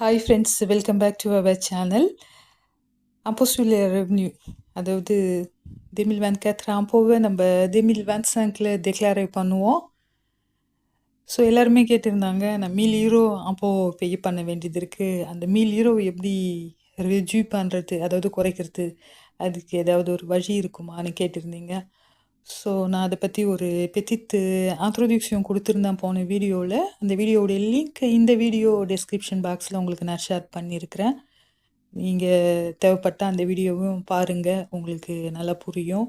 Hi friends welcome back to our channel impôt revenue அதாவது தெமில் van கேத்ரா அம்போவை நம்ம தெமில் van சாங்கில் டெக்ளாரே பண்ணுவோம். ஸோ எல்லாருமே கேட்டிருந்தாங்க நான் மீல் ஹீரோ அப்போ பே பண்ண வேண்டியது இருக்குது அந்த மீல் ஹீரோ எப்படி ரெஜ்யூ பண்ணுறது அதாவது குறைக்கிறது அதுக்கு ஏதாவது ஒரு வழி இருக்குமான்னு கேட்டிருந்தீங்க. ஸோ நான் அதை பற்றி ஒரு பெத்தித்து ஆத்ரோதிக்ஷியம் கொடுத்துருந்தேன் போன வீடியோவில் அந்த வீடியோவுடைய லிங்க் இந்த வீடியோ டிஸ்கிரிப்ஷன் பாக்ஸில் உங்களுக்கு நான் ஷேர் பண்ணியிருக்கிறேன் நீங்கள் தேவைப்பட்ட அந்த வீடியோவும் பாருங்கள் உங்களுக்கு நல்லா புரியும்.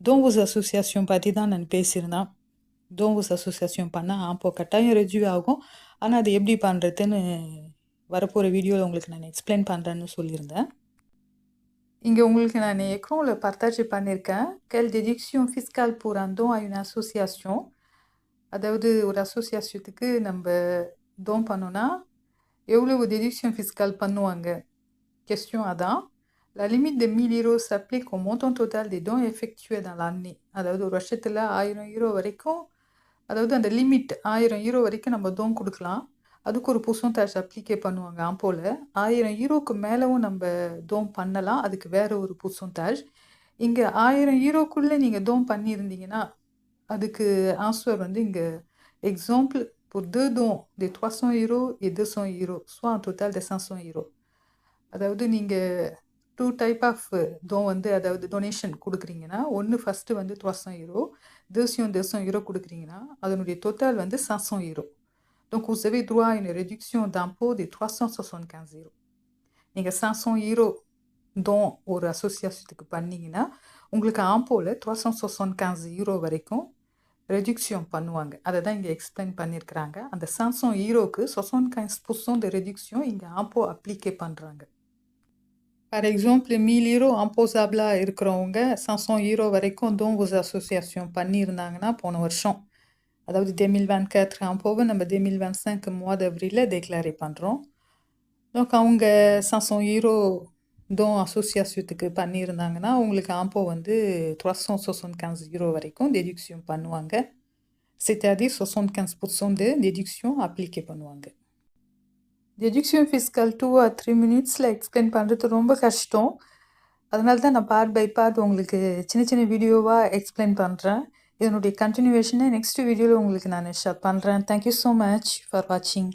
தோம்பூஸ் அசோசியாசியம் பற்றி தான் நான் பேசியிருந்தேன். தோங்குஸ் அசோசியாசியம் பண்ணால் ஆப்போ கட்டாயம் ரெஜியூ ஆகும். ஆனால் அது எப்படி பண்ணுறதுன்னு வரப்போகிற வீடியோவில் உங்களுக்கு நான் எக்ஸ்பிளைன் பண்ணுறேன்னு சொல்லியிருந்தேன். இங்கே உங்களுக்கு நான் எக்ரோவில் பர்தாஜ் பண்ணியிருக்கேன் கெல் டெடிக்ஷியன் ஃபிஸ்கால் பூராந்தோம் ஐ உன் அசோசியாசியோன் அதாவது ஒரு அசோசியாசியத்துக்கு நம்ம தோம் பண்ணோன்னா எவ்வளவு டெடிக்ஷன் ஃபிஸ்கால் பண்ணுவாங்க கெஸ்டியும் அதான் La limite de 1000 euros s'applique au montant total des dons effectués dans அதாவது ஒரு வருஷத்தில் ஆயிரம் ஹீரோ வரைக்கும் அதாவது அந்த லிமிட் ஆயிரம் ஹீரோ வரைக்கும் நம்ம தோம் கொடுக்கலாம் அதுக்கு ஒரு புசந்தாஜ் அப்ளிகே பண்ணுவாங்க ஆம்போல ஆயிரம் ஈரோக்கு மேலவும் நம்ம தோம் பண்ணலாம். அதுக்கு வேற ஒரு புசந்தாஜ் இங்கே ஆயிரம் யூரோக்குள்ளே நீங்கள் தோம் பண்ணியிருந்தீங்கன்னா அதுக்கு ஆன்சர் வந்து இங்கே example pour deux dons de 300 euros et 200 euros soit un total de 500 euros. அதாவது நீங்கள் டூ டைப் ஆஃப் டோன் வந்து அதாவது டொனேஷன் கொடுக்குறீங்கன்னா ஒன்று ஃபஸ்ட்டு வந்து துவசம் ஈரோ தேசியம் தேசம் ஈரோ கொடுக்குறீங்கன்னா அதனுடைய டோட்டல் வந்து சசம் ஈரோ Donc, vous avez droit à une réduction d'impôt de 375 euros. நீங்கள் 500 யூரோ don ஒரு அசோசியேஷத்துக்கு பண்ணீங்கன்னா உங்களுக்கு ஆம்போவில் 375 யூரோ வரைக்கும் ரெடியூக்ஷன் பண்ணுவாங்க அதை தான் இங்கே எக்ஸ்பிளைன் பண்ணியிருக்கிறாங்க அந்த 500 யூரோக்கு 75% de réduction இங்கே ஆம்போ அப்ளிகே பண்ணுறாங்க ஃபார் எக்ஸாம்பிள் மீல் ஹீரோ ஆம்போசாபிளாக இருக்கிறவங்க 500 யூரோ வரைக்கும் don ஒரு அசோசியேஷன் பண்ணியிருந்தாங்கன்னா போன வருஷம் அதாவது 2024 அம்போவை நம்ம டெமில் 2025 mois d'avril டெக்ளாரே பண்ணுறோம் donc அவங்க 500 ஹீரோ டோன் அசோசியாசியத்துக்கு பண்ணியிருந்தாங்கன்னா உங்களுக்கு ஆம்போ வந்து 375 யூரோ வரைக்கும் டெடிக்ஷன் பண்ணுவாங்க. C'est-à-dire 75% de déduction அப்ளிகே பண்ணுவாங்க. Deduction fiscal two or three மினிட்ஸில் எக்ஸ்பிளைன் பண்ணுறது ரொம்ப கஷ்டம். அதனால தான் நான் பார்ட் பை பார்ட் உங்களுக்கு சின்ன சின்ன வீடியோவாக எக்ஸ்பிளைன் பண்ணுறேன் இதனுடைய கண்டினியூவேஷனை நெக்ஸ்ட் வீடியோவில் உங்களுக்கு நான் ஷேர் பண்ணுறேன் தேங்க்யூ ஸோ மச் ஃபார் வாட்சிங்